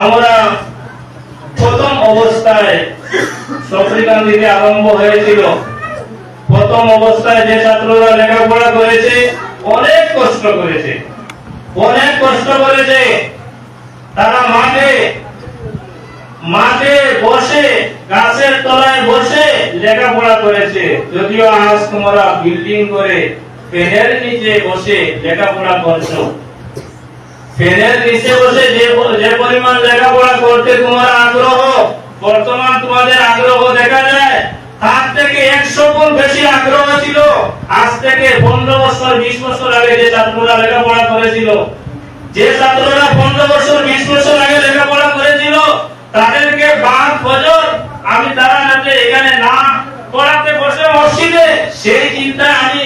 আমরা প্রথম অবস্থায় সফরিকান দিতে আরম্ভ হয়েছিল। প্রথম অবস্থায় যে ছাত্ররা লেখাপড়া করেছে, অনেক কষ্ট করেছে। অনেক কষ্ট করেছে। তারা মাঠে মাঠে বসে, গাছের তলায় বসে লেখাপড়া করেছে। যদিও আজ তোমরা বিল্ডিং করে ফ্যানের নিচে বসে লেখাপড়া করছ। ফ্যানের নিচে বসে যে পরিমাণ লেখাপড়া করতে তোমার আগ্রহ, বর্তমান তোমাদের আগ্রহ দেখা যায়। তার থেকে একশো গুণ বেশি আগ্রহ ছিল। আজ থেকে পনেরো বছর, বিশ বছর আগে যে ছাত্ররা লেখাপড়া করেছিল। যে ছাত্ররা পনেরো বছর, বিশ বছর আগে লেখাপড়া করেছিল, তাদেরকে বাদ ফজর, আমি তারা যাতে এখানে না পড়াতে বসে মসজিদে সেই চিন্তায় আমি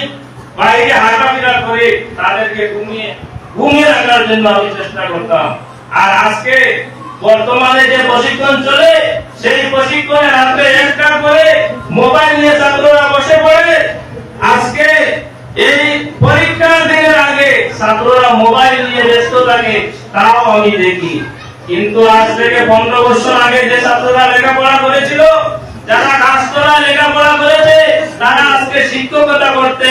বাইরে হাঁটাফেরা করে তাদেরকে ঘুমিয়ে ঘুমিয়ে রাখার জন্য আমি চেষ্টা করতাম। আর আজকে বর্তমানে যে প্রশিক্ষণ চলে, সেই প্রশিক্ষণে রাত্রে একটা করে মোবাইল নিয়ে ছাত্ররা বসে পড়ে। আজকে এই পরীক্ষার দিনের আগে ছাত্ররা মোবাইল নিয়ে ব্যস্ত থাকে, তাও আমি দেখি। কিন্তু আজ থেকে পনেরো বছর আগে যে ছাত্ররা লেখাপড়া করেছিল, যারা গাছতলা লেখাপড়া করেছে, তারা আজকে শিক্ষকতা করতে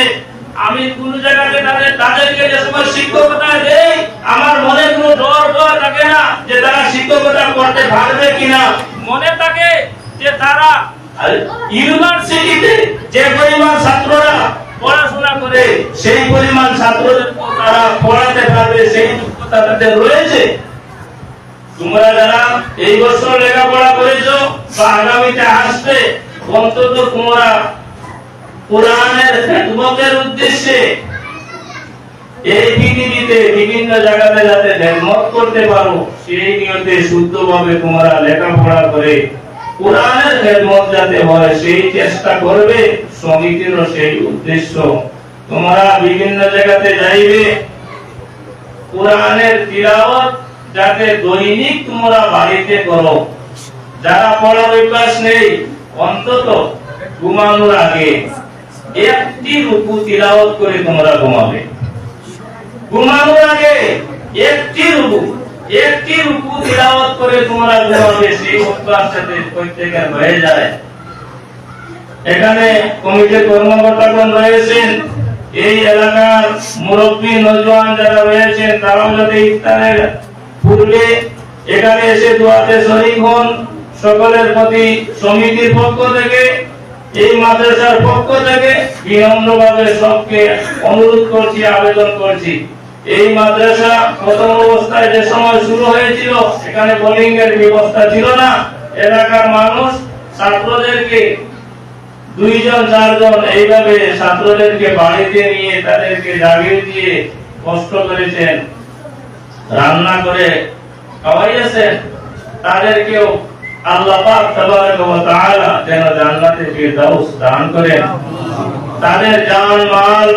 আমি কোন জায়গাতে তাদের, তাদেরকে যে সময় শিক্ষকতা দেই, আমার মনে কোনো ডর ডর থাকে না যে তারা শিক্ষকতা করতে পারবে কিনা। মনে থাকে যে তারা ইউনিভার্সিটিতে যে পরিমাণ ছাত্ররা পড়াশোনা করে, সেই পরিমাণ ছাত্রদের তারা পড়াতে পারবে, সেই যোগ্যতা তাদের রয়েছে। তোমরা যারা এই বছর লেখাপড়া করেছ বা আগামীতে আসবে, অন্তত তোমরা কোরআনের খেদমতের উদ্দেশ্যে এই পৃথিবীতে বিভিন্ন জায়গাতে যাতে খেদমত করতে পারো, সেই নিয়তে শুদ্ধভাবে তোমরা লেখাপড়া করে কোরআনের খেদমত যাতে হয়, সেই চেষ্টা করবে সমিতিরও সেই উদ্দেশ্য। তোমরা বিভিন্ন জায়গাতে যাইবে, কোরআনের তিলাওয়াত যাতে দৈনিক তোমরা বাড়িতে করো। যারা পড়ার অভ্যাস নেই, অন্তত ঘুমানোর আগে একটি রুকু তিলাওয়াত করে তোমরা ঘুমাবে। ঘুমানোর আগে একটি রুকু একটি রুকু তিলাওয়াত করে তোমরা ঘুমাবে, সেই অভ্যাস যাতে প্রত্যেকের হয়ে যায়। এখানে কমিটির কর্মকর্তাগণ রয়েছেন। এই এলাকার মুরব্বী নজওয়ান যারা রয়েছেন, তারাও যাতে ইফতারের পূর্বে এখানে এসে দোয়াতে শরীক হন, সকলের প্রতি সমিতির পক্ষ থেকে এই মাদ্রাসার পক্ষ থেকে বিনম্রভাবে সবকে অনুরোধ করছি, আবেদন করছি। এই মাদ্রাসা প্রথম অবস্থায় যে সময় শুরু হয়েছিল, এখানে বোলিং এর ব্যবস্থা ছিল না। এলাকার মানুষ ছাত্রদেরকে, দুইজন, চারজন এইভাবে ছাত্রদেরকে বাড়িতে নিয়ে তাদেরকে জাগিয়ে দিয়ে কষ্ট করেছেন, রান্না করে খাওয়াইয়েছেন, তাদেরকেও আল্লাহ পাক তাবারক ওয়া তাআলা যেন জান্নাতে ফিরদাউস দান করেন। তাদের জান মাল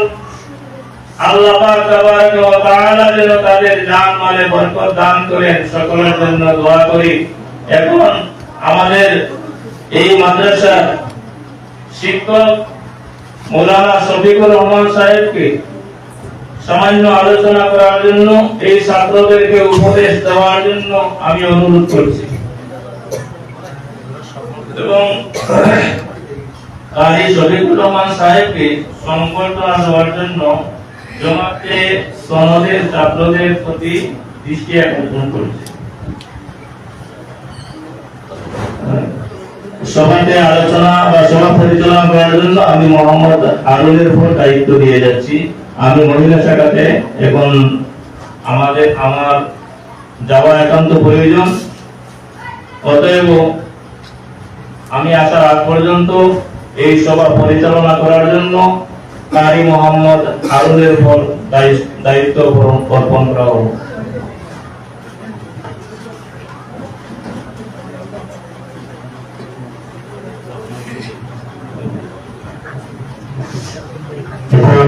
আল্লাহ পাক তাবারক ওয়া তাআলা যেন তাদের জান মালে বরকত দান করেন। সকলের জন্য দোয়া করি। এখন আমাদের এই মাদ্রাসার শিক্ষক মৌলানা শফিকুর রহমান সাহেবকে সামান্য আলোচনা করার জন্য, এই ছাত্রদেরকে উপদেশ দেওয়ার জন্য আমি অনুরোধ করছি। এবং কাজী শফিকুর রহমান সাহেবকে সংবর্ধনা দেওয়ার জন্য জমাতে সনদের ছাত্রদের প্রতি দৃষ্টি আকর্ষণ করছে। সভাতে আলোচনা বা সভা পরিচালনা করার জন্য আমি মোহাম্মদ আরুলের উপর দায়িত্ব দিয়ে যাচ্ছি। আমি মহিলা শাখাতে এখন আমাদের, আমার যাওয়া একান্ত প্রয়োজন। অতএব আমি আসার আগ পর্যন্ত এই সভা পরিচালনা করার জন্য কারি মোহাম্মদ আরুলের উপর দায়িত্ব- অর্পণ করা এখন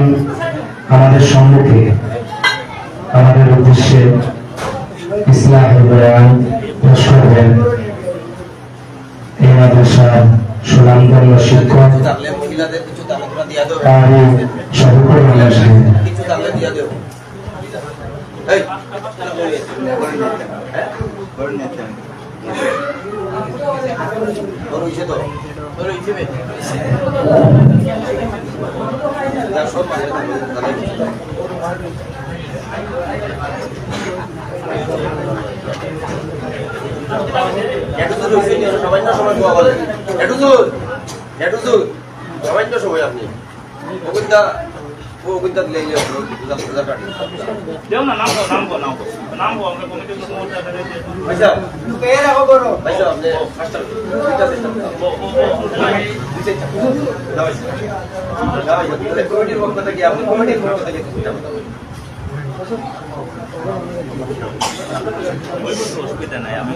আমাদের সম্মুখে আমাদের উদ্দেশ্যে ইসলাম করবেন। এই মাদ্রাসার সুনামধন্য শিক্ষক কারি শরীফুর রহমান সাহেব কিছু দামে দিয়া দেও এই তোর হইছে তো তোর হইছে বে যা সব বাইরে থাকবে তাহলে এটু দূর হইছে নি সবাই না সময় পাওয়া বলে এটু দূর এটু দূর সবাই না সময় আপনি ওগুনটা ওগুনটা দিলে পয়সা পয়সা আপনি ফাস্টার কমিটির পক্ষ থেকে আপনি কমিটির পক্ষ থেকে অসুবিধা নাই আমি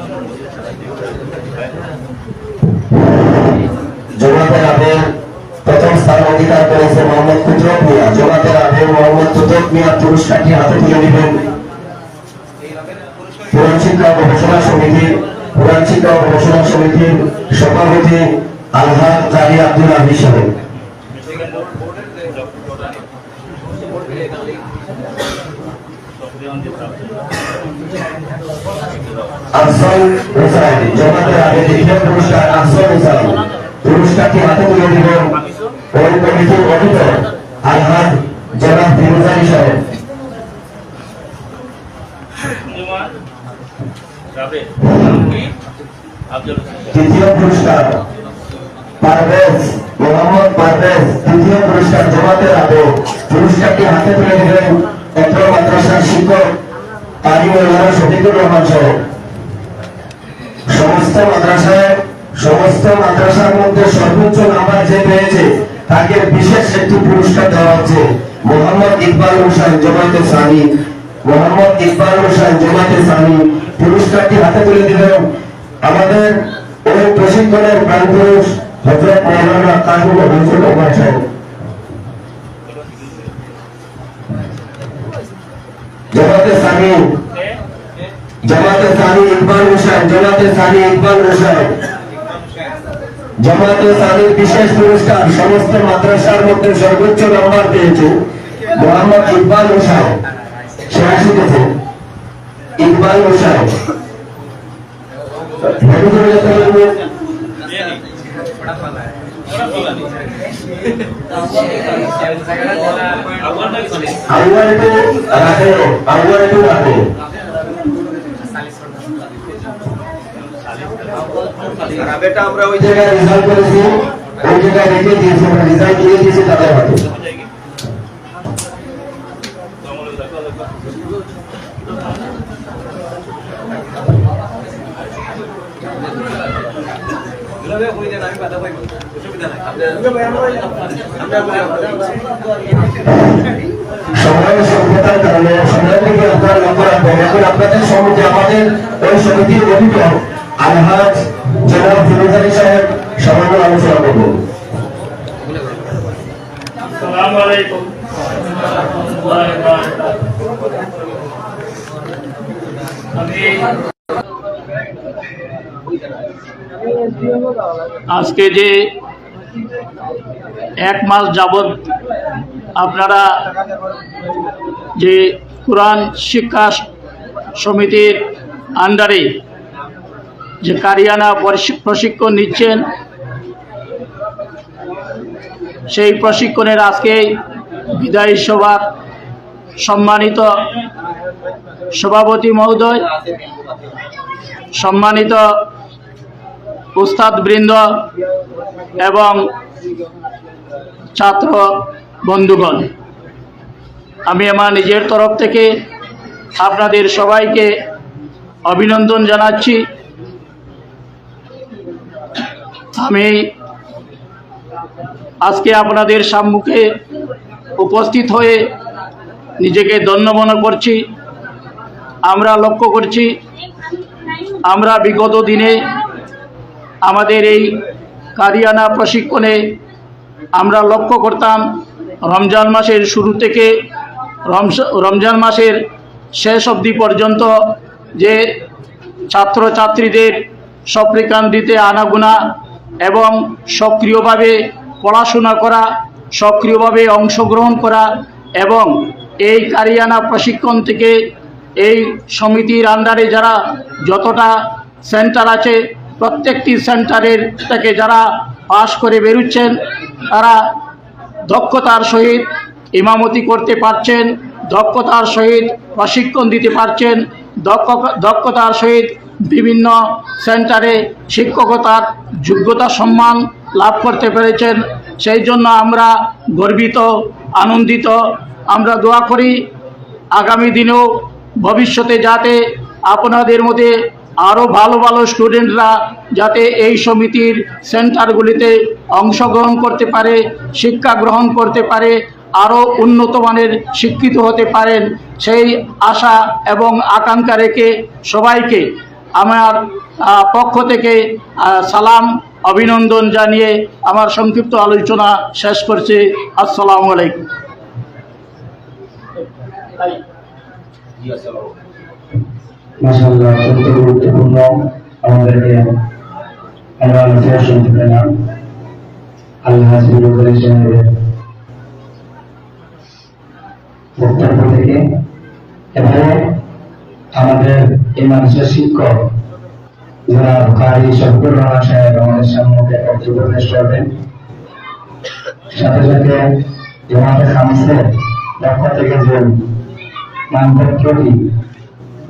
জমাতের আবের প্রথম স্থান অধিকার করেছে মোহাম্মদ কুতুব মিয়া। জমাতের আবের মোহাম্মদ কুতুব মিয়া পুরস্কারটি হাতে তুলে পুরান শিক্ষা গবেষণা সমিতি পুরান শিক্ষা গবেষণা সমিতির সভাপতি আলহাদ কারি আব্দুল আলী সাহেব। আফসল হোসাইন জমাতের আগে দ্বিতীয় পুরস্কার আফসল হোসাইন। পুরস্কারটি হাতে তুলে দিবেন ওই কমিটির অডিটর আলহাদ জনাব ফিরোজানি সাহেব তৃতীয় পুরস্কার, পারভেজ, মোহাম্মদ পারভেজ তৃতীয় পুরস্কার জমাতের আগে পুরস্কারটি হাতে তুলে দিবেন একটু মাদ্রাসার শিক্ষক কারিমুল্লাহ শফিকুর রহমান সাহেব সমস্ত মাদ্রাসায়, সমস্ত মাদ্রাসার মধ্যে সর্বোচ্চ নাম্বার যে পেয়েছে, তাকে বিশেষ একটি পুরস্কার দেওয়া হচ্ছে। মোহাম্মদ ইকবাল হোসেন জমাতে সানি। মোহাম্মদ ইকবাল হোসেন জমাতে সানি। পুরস্কারটি হাতে তুলে দিলেন আমাদের ওই প্রশিক্ষণের প্রাণপুরুষ হজরত মৌলানা কাজুল হজরত ওমর সাহেব। জমাতে সানি। জামাতে সানি ইকবাল হোসেন জামাতে সানি ইকবাল হোসেন। জামাতে সানির বিশেষ পুরস্কার সমস্ত মাদ্রাসার মধ্যে সর্বোচ্চ নম্বর পেয়েছে মোহাম্মদ ইকবাল হোসেন। সে আসিতেছে। ইকবাল হোসেন। ভেতরে বেটা আমরা ওই জায়গায় রেজাল্ট করেছি ওই জায়গায় রেখে দিয়েছি আমরা রেজাল্ট দিয়ে দিয়েছি তাদের হাতে সময় সভ্যতার কারণে আপনারা আপনাদের সমিতি আমাদের ওই সমিতির আলহাজ ফিরোজারি সাহেব সামান্য আলোচনা আলাইকুম আজকে যে এক মাস যাবৎ আপনারা যে কোরআন শিক্ষা সমিতির আন্ডারে যে কারিয়ানা প্রশিক্ষণ নিচ্ছেন, সেই প্রশিক্ষণের আজকে বিদায়ী সভার সম্মানিত সভাপতি মহোদয়, সম্মানিত উস্তাদ বৃন্দ এবং ছাত্র বন্ধুগণ, আমি আমার নিজের তরফ থেকে আপনাদের সবাইকে অভিনন্দন জানাচ্ছি। আমি আজকে আপনাদের সম্মুখে উপস্থিত হয়ে নিজেকে ধন্য মনে করছি। আমরা লক্ষ্য করছি, আমরা বিগত দিনে আমাদের এই কারিয়ানা প্রশিক্ষণে আমরা লক্ষ্য করতাম রমজান মাসের শুরু থেকে রমজান মাসের শেষ অবধি পর্যন্ত যে ছাত্রছাত্রীদের সপ্রিকান দিতে আনাগোনা এবং সক্রিয়ভাবে পড়াশোনা করা, সক্রিয়ভাবে অংশগ্রহণ করা এবং এই কারিয়ানা প্রশিক্ষণ থেকে এই সমিতির আন্ডারে যারা যতটা সেন্টার আছে প্রত্যেকটি সেন্টারের থেকে যারা পাশ করে বেরোচ্ছেন, তারা দক্ষতার সহিত ইমামতি করতে পারছেন, দক্ষতার সহিত প্রশিক্ষণ দিতে পারছেন, দক্ষ, দক্ষতার সহিত বিভিন্ন সেন্টারে শিক্ষকতার যোগ্যতা, সম্মান লাভ করতে পেরেছেন। সেই জন্য আমরা গর্বিত, আনন্দিত। আমরা দোয়া করি, আগামী দিনেও ভবিষ্যতে যাতে আপনাদের মধ্যে আরও ভালো ভালো স্টুডেন্টরা যাতে এই সমিতির সেন্টারগুলিতে অংশগ্রহণ করতে পারে, শিক্ষা গ্রহণ করতে পারে আরও উন্নত মানের শিক্ষিত হতে পারেন, সেই আশা এবং আকাঙ্ক্ষা রেখে সবাইকে আমার পক্ষ থেকে সালাম, অভিনন্দন জানিয়ে আমার সংক্ষিপ্ত আলোচনা শেষ করছি। আসসালামু আলাইকুম। মাসাল্লাহ অত্যন্ত গুরুত্বপূর্ণ আমাদেরকে আমরা আলোচনা শুনতে পেলাম। আল্লাহ বক্তব্য থেকে এবারে আমাদের এই মানুষের শিক্ষক যারা কারি শব্দুর রহমান সাহেব আমাদের সামনে বক্তব্য পেশ করবেন। সাথে সাথে জমাতে খামসের পক্ষ থেকে যে মানপত্রটি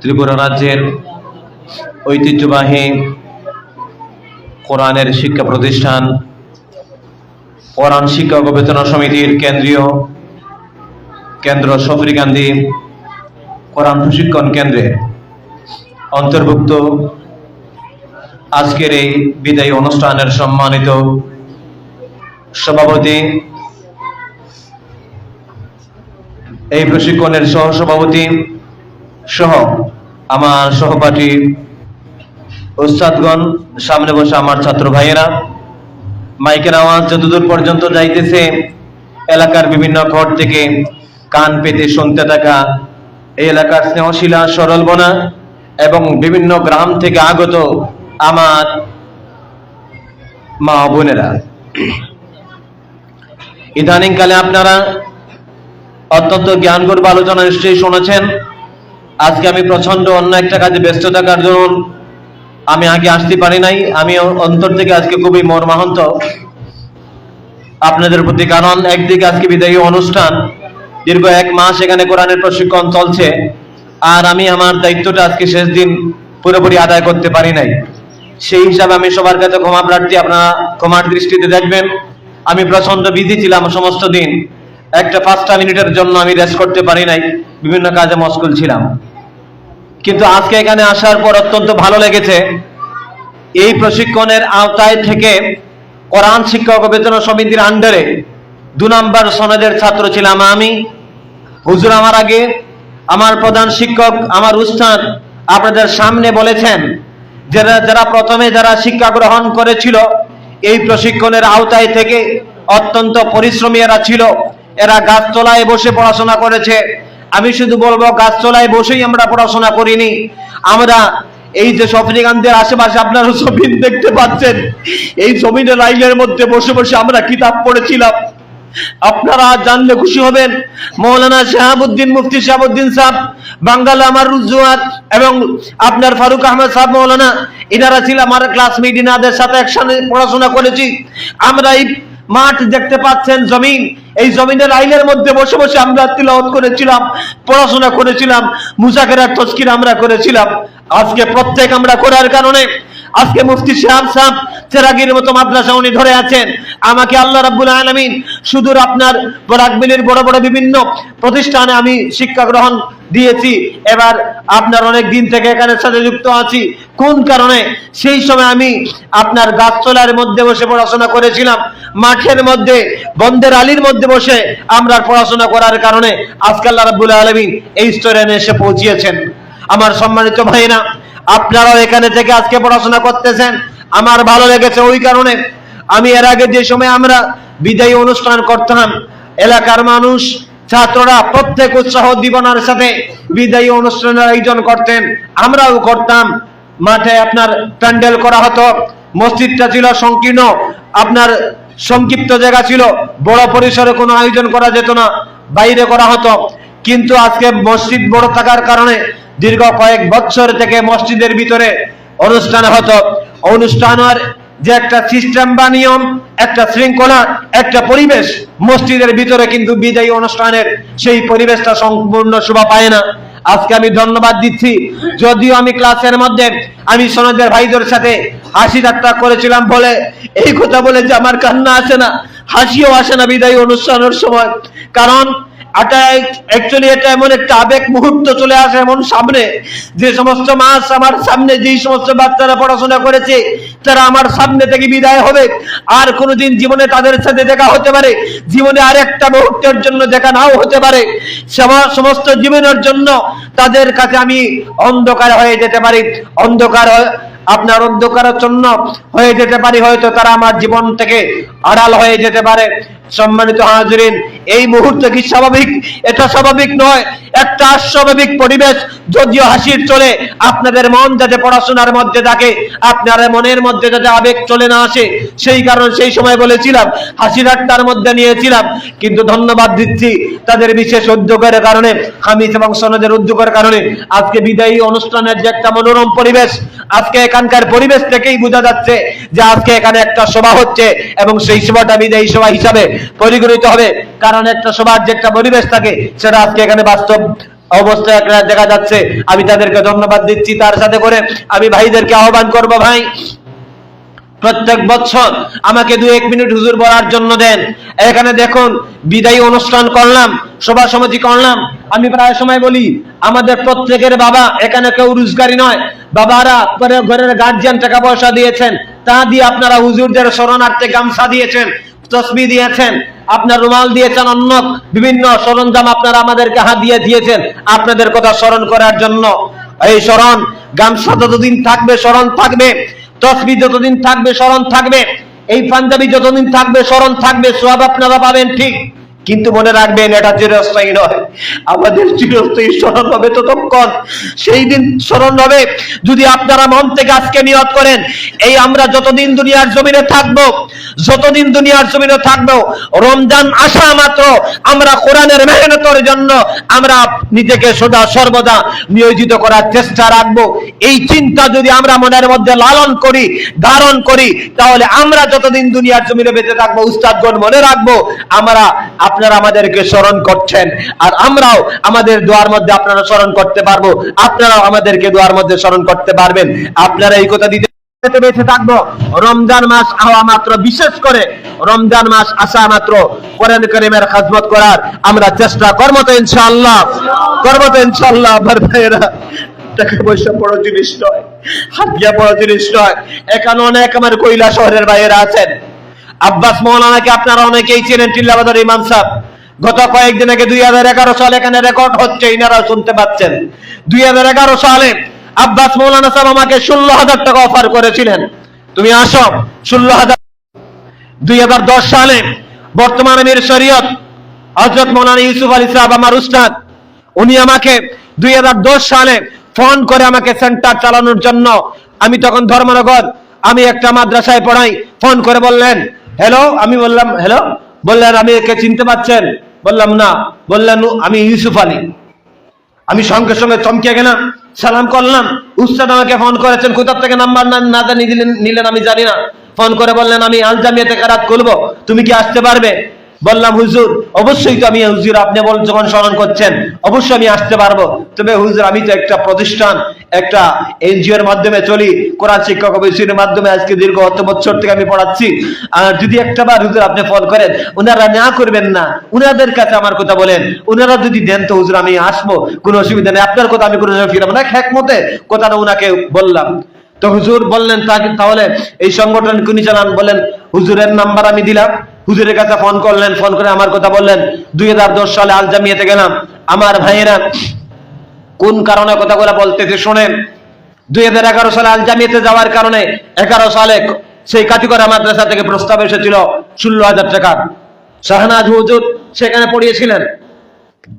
ত্রিপুরা রাজ্যের ঐতিহ্যবাহী কোরআনের শিক্ষা প্রতিষ্ঠান কোরআন শিক্ষা গবেষণা সমিতির কেন্দ্রীয় কেন্দ্র সফরিকান্দি কোরআন প্রশিক্ষণ কেন্দ্রে অন্তর্ভুক্ত। আজকের এই বিদায়ী অনুষ্ঠানের সম্মানিত সভাপতি, এই প্রশিক্ষণের সহসভাপতি সহ আমার সহপাঠী ওস্তাদগণ, সামনে বসে আমার ছাত্র ভাইয়েরা, মাইকের আওয়াজ যতদূর পর্যন্ত যাইতেছে, এলাকার বিভিন্ন ঘর থেকে কান পেতে শুনতে থাকা এই এলাকার স্নেহশীলা, সরল বনা এবং বিভিন্ন গ্রাম থেকে আগত আমার মা বোনেরা। ইদানিংকালে আপনারা অত্যন্ত জ্ঞানগর্ব আলোচনা নিশ্চয়ই শুনেছেন। আজকে আমি প্রচণ্ড অন্য একটা কাজে ব্যস্ত থাকার জন্য আমি আগে আসতে পারি নাই। আমি অন্তর থেকে আজকে খুবই মর্মাহন্ত আপনাদের প্রতি কারণ একদিকে আজকে বিদায়ী অনুষ্ঠান, দীর্ঘ এক মাস এখানে কোরআনের প্রশিক্ষণ চলছে, আর আমি আমার দায়িত্বটা আজকে শেষ দিন পুরোপুরি আদায় করতে পারি নাই। সেই হিসাবে আমি সবার কাছে ক্ষমা প্রার্থী, আপনারা ক্ষমার দৃষ্টিতে দেখবেন। আমি প্রচণ্ড বিধি ছিলাম সমস্ত দিন। একটা পাঁচটা মিনিটের জন্য আমি রেস্ট করতে পারি নাই। বিভিন্ন কাজে মশগুল ছিলাম। কিন্তু আজকে এখানে আসার পর অত্যন্ত ভালো লেগেছে। এই প্রশিক্ষণের আওতায় থেকে কোরআন শিক্ষক গবেষণা সমিতির আন্ডারে দু নম্বর সনদের ছাত্র ছিলাম আমি। হুজুর আমার আগে, আমার প্রধান শিক্ষক, আমার উস্তাদ আপনাদের সামনে বলেছেন যারা যারা প্রথমে যারা শিক্ষা গ্রহণ করেছিল, এই প্রশিক্ষণের আওতায় থেকে অত্যন্ত পরিশ্রমী এরা ছিল। এরা গাছতলায় বসে পড়াশোনা করেছে। আমি শুধু বলব গাছতলায় বসেই আমরা পড়াশোনা করিনি। আমরা এই যে সফরিকান্তের আশেপাশে আপনারা জমিন দেখতে পাচ্ছেন, এই জমিনের লাইনের মধ্যে বসে বসে আমরা কিতাব পড়েছিলাম। আপনারা জানলে খুশি হবেন, মৌলানা শাহাবুদ্দিন মুফতি শাহাবুদ্দিন সাহেব, বাঙ্গাল আমার রুজুয়াত এবং আপনার ফারুক আহমেদ সাহেব মৌলানা, এনারা ছিল আমার ক্লাসমেট ইনাদের সাথে একসাথে পড়াশোনা করেছি। আমরা এই মাঠ দেখতে পাচ্ছেন জমিন। এই জমিনের আইলের মধ্যে বসে বসে আমরা তিলাওত করেছিলাম, পড়াশোনা করেছিলাম, মুজাকেরার তস্কির আমরা করেছিলাম। আজকে প্রত্যেক আমরা করার কারণে আজকে মুফতি সাহেব সাহেব চেরাগির মতো মাদ্রাসা উনি ধরে আছেন। আমাকে আল্লাহ রাব্বুল আলামিন সুদূর আপনার বরাকবিলের বড় বড় বিভিন্ন প্রতিষ্ঠানে আমি শিক্ষা গ্রহণ দিয়েছি। এবার আপনার অনেক দিন থেকে এখানে সাথে যুক্ত আছি। কোন কারণে? সেই সময় আমি আপনার গাছতলার মধ্যে বসে পড়াশোনা করেছিলাম। মাঠের মধ্যে, বন্ধের আলির মধ্যে বসে আমরা পড়াশোনা করার কারণে আজকে আল্লাহ রাব্বুল আলামিন এই স্তরে এসে পৌঁছিয়েছেন। আমার সম্মানিত ভাইরা আপনারাও এখানে থেকে আজকে পড়াশোনা করতেছেন। আমার ভালো লেগেছে ওই কারণে। আমি এর আগে যে সময় আমরা বিদায়ী অনুষ্ঠান করতাম, এলাকার মানুষ, ছাত্ররা প্রত্যেক উৎসাহ দিবনার সাথে বিদায়ী অনুষ্ঠানের আয়োজন করতেন। আমরাও করতাম। মাঠে আপনার প্যান্ডেল করা হতো। মসজিদটা ছিল সংকীর্ণ। আপনার সংক্ষিপ্ত জায়গা ছিল। বড় পরিসরে কোনো আয়োজন করা যেত না। বাইরে করা হতো। কিন্তু আজকে মসজিদ বড় থাকার কারণে দীর্ঘ কয়েক বছর থেকে মসজিদের ভিতরে অনুষ্ঠান হতো। অনুষ্ঠানের যে একটা সিস্টেম বা নিয়ম, একটা শৃঙ্খলা, একটা পরিবেশ, মসজিদের ভিতরে কিন্তু বিদায়ী অনুষ্ঠানের সেই পরিবেশটা সম্পূর্ণ শোভা পায় না। আজকে আমি ধন্যবাদ দিচ্ছি। যদিও আমি ক্লাসের মধ্যে আমি সনদের ভাইদের সাথে হাসি ঠাট্টা করেছিলাম বলে এই কথা বলে যে আমার কান্না আসে না, হাসিও আসে না বিদায়ী অনুষ্ঠানের সময়। কারণ এটা এটা এমন একটা আবেগ মুহূর্ত চলে আসে এমন সামনে। যে সমস্ত মাস আমার সামনে, যেই সমস্ত বাচ্চারা পড়াশোনা করেছে, তারা আমার সামনে থেকে বিদায় হবে। আর কোনোদিন জীবনে তাদের সাথে দেখা হতে পারে। জীবনে মুহূর্তের জন্য দেখা নাও হতে পারে। সম- সমস্ত জীবনের জন্য তাদের কাছে আমি অন্ধকার হয়ে যেতে পারি। অন্ধকার আপনার অন্ধকারের জন্য হয়ে যেতে পারি, হয়তো তারা আমার জীবন থেকে আড়াল হয়ে যেতে পারে। সম্মানিত হাজরিন, এই মুহূর্তে কি স্বাভাবিক? এটা স্বাভাবিক নয়, একটা অস্বাভাবিক পরিবেশ যদিও হাসির চলে আপনাদের মন যাতে পড়াশোনার মধ্যে থাকে, আপনার মনের মধ্যে যাতে আবেগ চলে না আসে, সেই কারণে সেই সময় বলেছিলাম হাসি ঠাট্টার মধ্যে নিয়েছিলাম, কিন্তু ধন্যবাদ দিচ্ছি তাদের বিশেষ উদ্যোগের কারণে হামিদ এবং সনদের উদ্যোগের কারণে। আজকে বিদায়ী অনুষ্ঠানের যে একটা মনোরম পরিবেশ, আজকে এখানকার পরিবেশ থেকেই বোঝা যাচ্ছে যে আজকে এখানে একটা সভা হচ্ছে এবং সেই সভাটা বিদায়ী সভা হিসাবে পরিগণিত হবে। কারণ একটা সভার যে একটা পরিবেশ থাকে, সেটা আজকে এখানে বাস্তব অবস্থায় একটা দেখা যাচ্ছে। আমি তাদেরকে ধন্যবাদ দিচ্ছি। তার সাথে করে আমি ভাইদেরকে আহ্বান করব, ভাই। প্রত্যেক বছর আমাকে দু এক মিনিট হুজুর বলার জন্য দেন। এখানে দেখুন, বিদায়ী অনুষ্ঠান করলাম, সভা সমিতি করলাম। আমি প্রায় সময় বলি, আমাদের প্রত্যেকের বাবা এখানে কেউ রোজগারি নয়। বাবারা ঘরের গার্জিয়ান টাকা পয়সা দিয়েছেন। তা দিয়ে আপনারা হুজুরদের শরণার্থে গামছা দিয়েছেন, তসবি দিয়েছেন, আপনার রুমাল দিয়েছেন অন্য বিভিন্ন সরঞ্জাম আপনারা আমাদেরকে হাত দিয়ে দিয়েছেন আপনাদের কথা স্মরণ করার জন্য। এই স্মরণ, গামছা যতদিন থাকবে স্মরণ থাকবে, তসবি যতদিন থাকবে স্মরণ থাকবে, এই পাঞ্জাবি যতদিন থাকবে স্মরণ থাকবে, সব আপনারা পাবেন ঠিক। কিন্তু মনে রাখবেন, এটা চিরস্থায়ী নয়। আমাদের চিরস্থায়ী স্মরণ হবে ততক্ষণ। সেই দিন স্মরণ হবে, যদি আপনারা মন থেকে আজকে নিয়ত করেন, এই আমরা যতদিন দুনিয়ার জমিনে থাকব, যতদিন দুনিয়ার জমিনে থাকব, রমজান আসা মাত্র, আমরা কোরআনের মেহনতের জন্য আমরা নিজেকে সদা সর্বদা নিয়োজিত করার চেষ্টা রাখব। এই চিন্তা যদি আমরা মনের মধ্যে লালন করি, ধারণ করি, তাহলে আমরা যতদিন দুনিয়ার জমিনে বেঁচে থাকব, উস্তাদগণ মনে রাখব, আমরা আপনারা আমাদেরকে স্মরণ করছেন। আর আমরাও আমাদের দোয়ার মধ্যে আপনারা স্মরণ করতে পারব। আপনারাও আমাদেরকে দোয়ার মধ্যে স্মরণ করতে পারবেন। আপনারা এই কথা দিতে বেঁচে থাকব। রমজান মাস আওয়া মাত্র, বিশেষ করে রমজান মাস আসা মাত্র, কোরআন করিমের খাজমত করার আমরা চেষ্টা করব তো ইনশাআল্লাহ। করব তো ইনশাআল্লাহ, আমার টাকা পয়সা বড় জিনিস নয় হাতিয়া বড় জিনিস নয়। এখানে অনেক আমার কৈলা শহরের বাইরে আছেন। আব্বাস মৌলানাকে আপনারা অনেকেই চেনেন? টিল্লাবাজার ইমাম সাহেব। গত কয়েকদিন আগে দুই হাজার এগারো সালে এখানে রেকর্ড হচ্ছে ইনারা শুনতে পাচ্ছেন। দুই হাজার এগারো সালে আব্বাস মৌলানা সাহেব আমাকে ষোলো হাজার টাকা অফার করেছিলেন। তুমি আসো, ষোলো হাজার। দুই হাজার দশ সালে বর্তমান আমির শরীয়ত হজরত মৌলানা ইউসুফ আলী সাহেব আমার উস্তাদ, উনি আমাকে দুই হাজার দশ সালে ফোন করে আমাকে সেন্টার চালানোর জন্য, আমি তখন ধর্মনগর, আমি একটা মাদ্রাসায় পড়াই, ফোন করে বললেন হ্যালো আমি বললাম হ্যালো বললেন আমি একে চিনতে পারছেন বললাম, না। বললেন আমি ইউসুফ আলী। আমি সঙ্গে সঙ্গে চমকে গেলাম। সালাম করলাম। উস্তাদ আমাকে ফোন করেছেন কোথার থেকে নাম্বার না জানি দিলেন নিলেন আমি জানি না। ফোন করে বললেন, আমি আল জামিয়াতে কারাত করব তুমি কি আসতে পারবে? বললাম, হুজুর, অবশ্যই তো আমি, হুজুর, আপনি বল, যখন স্মরণ করছেন, অবশ্যই আমি আসতে পারব। তবে হুজুর, আমি তো একটা প্রতিষ্ঠান একটা এনজিও এর মাধ্যমে চলি, কোরআন শিক্ষক অফিসের মাধ্যমে আজকে দীর্ঘ অত বছর থেকে আমি পড়াচ্ছি। আর যদি একটা বার হুজুর আপনি ফোন করেন, উনারা না করবেন না, উনাদের কাছে আমার কথা বলেন। উনারা যদি দেন তো হুজুর আমি আসব, কোনো অসুবিধা নেই। আপনার কথা আমি কোনো ফিরাবো না মতে কথাটা উনাকে বললাম। তো হুজুর বললেন তাহলে এই সংগঠন কুনি চালান? বলেন, হুজুরের নাম্বার আমি দিলাম। হুজুরের কাছে ফোন করলেন, ফোন করে আমার কথা বললেন। দুই হাজার দশ সালে আল জামিয়াতে গেলাম। আমার ভাইয়েরা কোন কারণে কথাগুলো বলতেছে শোনেন? দুই হাজার এগারো সালে আল জামিয়াতে যাওয়ার কারণে এগারো সালে সেই কাটিগড়া মাদ্রাসা থেকে প্রস্তাব এসেছিল ষোলো হাজার টাকা। শাহনাজ হুজুর সেখানে পড়িয়েছিলেন।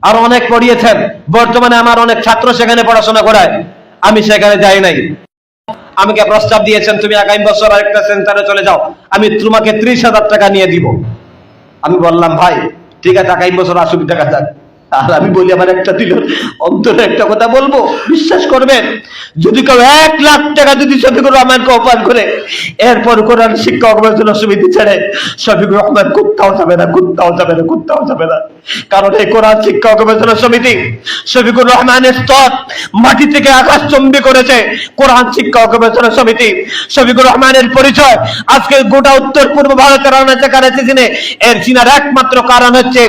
আর অনেক পড়িয়েছেন। বর্তমানে আমার অনেক ছাত্র সেখানে পড়াশোনা করায়। আমি সেখানে যাই নাই। আমাকে প্রস্তাব দিয়েছেন, তুমি আগামী বছর আরেকটা সেন্টারে চলে যাও। আমি তোমাকে ত্রিশ হাজার টাকা নিয়ে দিব। আমি বললাম, ভাই, ঠিক আছে, আগামী বছর আসুক দেখা আর আমি বলি, আমার একটা দিল অন্তরে একটা কথা বলব, বিশ্বাস করবেন, যদি কেউ এক লাখ টাকা যদি শফিকুর রহমানকে অফার করে, এরপর কোরআন শিক্ষক গবেষণা সমিতি ছেড়ে, শফিকুর রহমান কোথাও যাবে না, কোথাও যাবে না, কোথাও যাবে না। কারণ এই কোরআন শিক্ষা গবেষণা সমিতি শফিকুর রহমানের স্তর মাটি থেকে আকাশ চম্বি করেছে। কোরআন শিক্ষা গবেষণা সমিতি শফিকুর রহমানের পরিচয় আজকে গোটা উত্তর পূর্ব ভারতের অনাচে কারাচে চিনে এর চিনার একমাত্র কারণ হচ্ছে,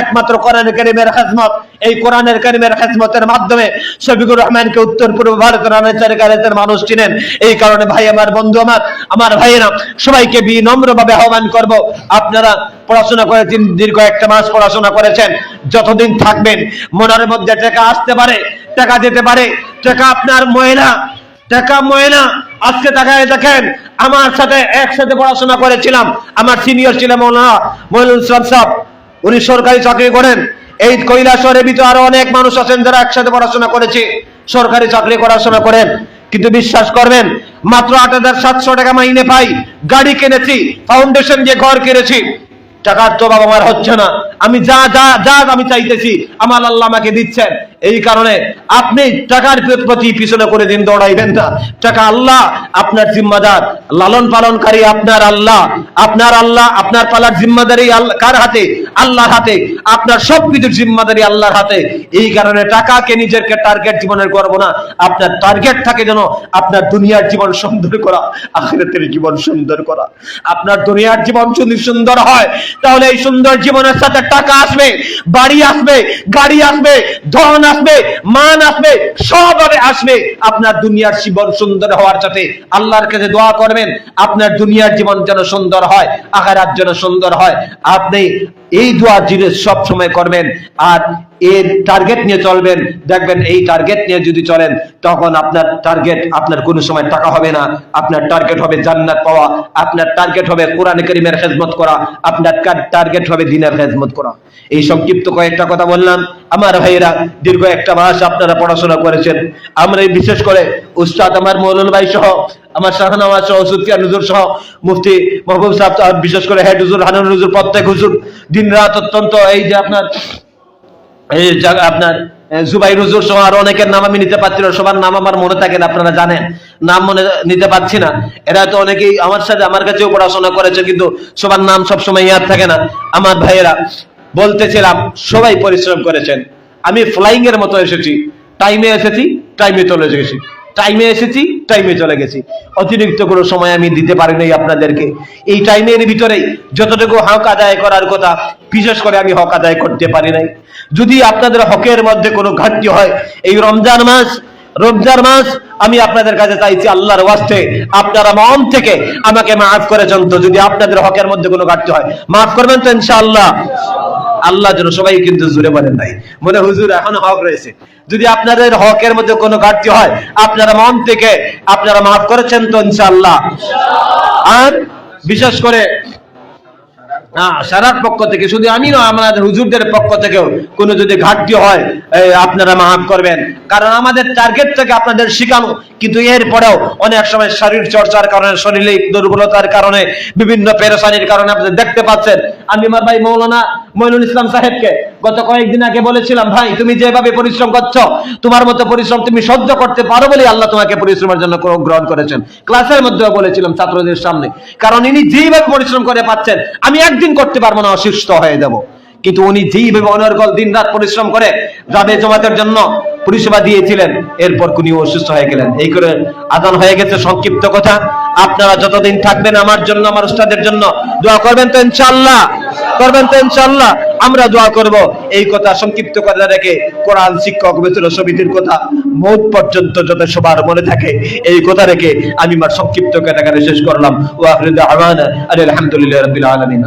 একমাত্র কোরআন কারিমের খেজমত এই কোরআনের কারিমের খেজমতের মাধ্যমে শফিকুর রহমানকে উত্তর পূর্ব ভারতের অনাচার কারাচের মানুষ চিনেন। এই কারণে ভাই, আমার বন্ধু, আমার আমার ভাইয়েরা, সবাইকে বিনম্রভাবে আহ্বান করব। আপনারা পড়াশোনা করেছেন, দীর্ঘ একটা মাস পড়াশোনা করেছেন, যতদিন থাকবেন, মনের মধ্যে টাকা আসতে পারে, টাকা যেতে পারে, টাকা আপনার ময়না, টাকা ময়না, আজকে তাকায় দেখেন, আমার সাথে একসাথে পড়াশোনা করেছিলাম, আমার সিনিয়র ছিল মৌলানা মইনুল ইসলাম সাহেব, উনি সরকারি চাকরি করেন এই কৈলাসরের ভিতরে আরও অনেক মানুষ আছেন যারা একসাথে পড়াশোনা করেছে, সরকারি চাকরি পড়াশোনা করেন। কিন্তু বিশ্বাস করবেন, মাত্র আট হাজার সাতশো টাকা মাইনে পাই, গাড়ি কিনেছি ফাউন্ডেশন দিয়ে ঘর কিনেছি। টাকার তো বাবা আমার হচ্ছে না। আমি যা যা যা আমি চাইতেছি, আমার আল্লাহ আমাকে দিচ্ছেন। এই কারণে আপনি টাকার প্রতি পিছনে করে দিন, দৌড়াইবেন না। টাকা আল্লাহ আপনার জিম্মাদার, লালন পালনকারী আপনার আল্লাহ আপনার আল্লাহ, আপনার পালার জিম্মাদারি কার হাতে? আল্লাহর হাতে। আপনার সবকিছুর জিম্মাদারি আল্লাহর হাতে। এই কারণে টাকাকে নিজেরকে টার্গেট জীবনের করব না। আপনার টার্গেট থাকে যেন আপনার দুনিয়ার জীবন সুন্দর করা, আখিরাতের জীবন সুন্দর করা। আপনার দুনিয়ার জীবন যদি সুন্দর হয়, তাহলে এই সুন্দর জীবনের সাথে টাকা আসবে, বাড়ি আসবে, গাড়ি আসবে, ধন আসবে, মান আসবে সব আসবে। আপনার দুনিয়ার জীবন সুন্দর হওয়ার সাথে আল্লাহর কাছে দোয়া করবেন, আপনার দুনিয়ার জীবন যেন সুন্দর হয়, আখারাত যেন সুন্দর হয়। আপনি এই দোয়া জিনিস সব সময় করবেন। আর এর টার্গেট নিয়ে চলবেন। দেখবেন এই টার্গেট নিয়ে যদি চলেন, তখন আপনার টার্গেট আপনার কোনো সময় টাকা হবে না। আপনার টার্গেট হবে জান্নাত পাওয়া। আপনার টার্গেট হবে কোরআন করিমের খেদমত করা। আপনার টার্গেট হবে দিনের খেদমত করা। এই সংক্ষিপ্ত কয়েকটা কথা বললাম। আমার ভাইয়েরা, দীর্ঘ একটা মাস আপনারা পড়াশোনা করেছেন। আমরা বিশেষ করে উস্তাদ আমার মৌলন ভাই সহ, আমার শাহনামাজ সহ সুফিয়ান হুজুর সহ, মুফতি মহবুব সাহেব বিশেষ করে হেড হুজুর হানান হুজুর প্রত্যেক হুজুর দিন রাত অত্যন্ত এই যে আপনার আপনার জুবাই রুজুর সহ আরও অনেকের নাম আমি নিতে পারছি না, সবার নাম আমার মনে থাকে না, আপনারা জানেন। নাম মনে নিতে পারছি না। এরা তো অনেকেই আমার সাথে, আমার কাছেও পড়াশোনা করেছে, কিন্তু সবার নাম সব সময় ইয়াদ থাকে না। আমার ভাইয়েরা, বলতেছিলাম, সবাই পরিশ্রম করেছেন। আমি ফ্লাইং এর মতো এসেছি। টাইমে এসেছি টাইমে চলে গেছি টাইমে এসেছি টাইমে চলে গেছি। অতিরিক্ত কোনো সময় আমি দিতে পারি নাই আপনাদেরকে। এই টাইমের ভিতরেই যতটুকু হক আদায় করার কথা, বিশেষ করে আমি হক আদায় করতে পারি নাই। যদি আপনাদের হকের মধ্যে কোনো ঘাটতি হয়, এই রমজান মাস রমজান মাস, আমি আপনাদের কাছে চাইছি আল্লাহর ওয়াস্তে, আপনারা মন থেকে আমাকে মাফ করেছেন তো যদি আপনাদের হকের মধ্যে কোনো ঘাটতি হয়, মাফ করবেন তো ইনশাআল্লাহ। আল্লাহ যেন সবাই কিন্তু জুড়ে বলেন নাই। মনে হুজুর, এখন হক রয়েছে। যদি আপনাদের হকের মধ্যে কোনো ঘাটতি হয়, আপনারা মন থেকে আপনারা মাফ করেছেন তো ইনশাল্লাহ আর বিশেষ করে হ্যাঁ সারার পক্ষ থেকে শুধু আমি না আমাদের হুজুরদের পক্ষ থেকেও কোনো যদি ঘাটতি হয় আপনারা মাফ করবেন। কারণ আমাদের টার্গেট থেকে আপনাদের শিখানো, কিন্তু এরপরেও অনেক সময় শরীর চর্চার কারণে, শরীরে দুর্বলতার কারণে, বিভিন্ন পেরেশানির কারণে আপনি দেখতে পাচ্ছেন। আমি আমার ভাই মৌলানা মইনুল ইসলাম সাহেবকে গত কয়েকদিন আগে বলেছিলাম, ভাই, তুমি যেভাবে পরিশ্রম করছ, তোমার মতো পরিশ্রম তুমি সহ্য করতে পারো বলে আল্লাহ তোমাকে পরিশ্রমের জন্য গ্রহণ করেছেন। ক্লাসের মধ্যেও বলেছিলাম ছাত্রদের সামনে, কারণ ইনি যেভাবে পরিশ্রম করে পাচ্ছেন, আমি একদিন করতে পারব না, অসুস্থ হয়ে যাব। কিন্তু উনি যেইভাবে অনর্গল দিন রাত পরিশ্রম করে যাবে জমাতের জন্য পরিষেবা দিয়েছিলেন, এরপর উনি অসুস্থ হয়ে গেলেন। এই করে আদান হয়ে গেছে সংক্ষিপ্ত কথা। আপনারা যতদিন থাকবেন আমার জন্য, আমার উস্তাদের জন্য দোয়া করবেন তো ইনশাআল্লাহ, করবেন তো ইনশাআল্লাহ, আমরা দোয়া করব। এই কথা সংক্ষিপ্ত কথা রেখে কোরআন শিক্ষক বেতন সমিতির কথা মৌত পর্যন্ত যত সবার মনে থাকে, এই কথা রেখে আমি আমার সংক্ষিপ্ত কাটাকারে শেষ করলাম। ওয়াহরিদ আওয়ানা আলহামদুলিল্লাহ রাব্বিল আলামিন।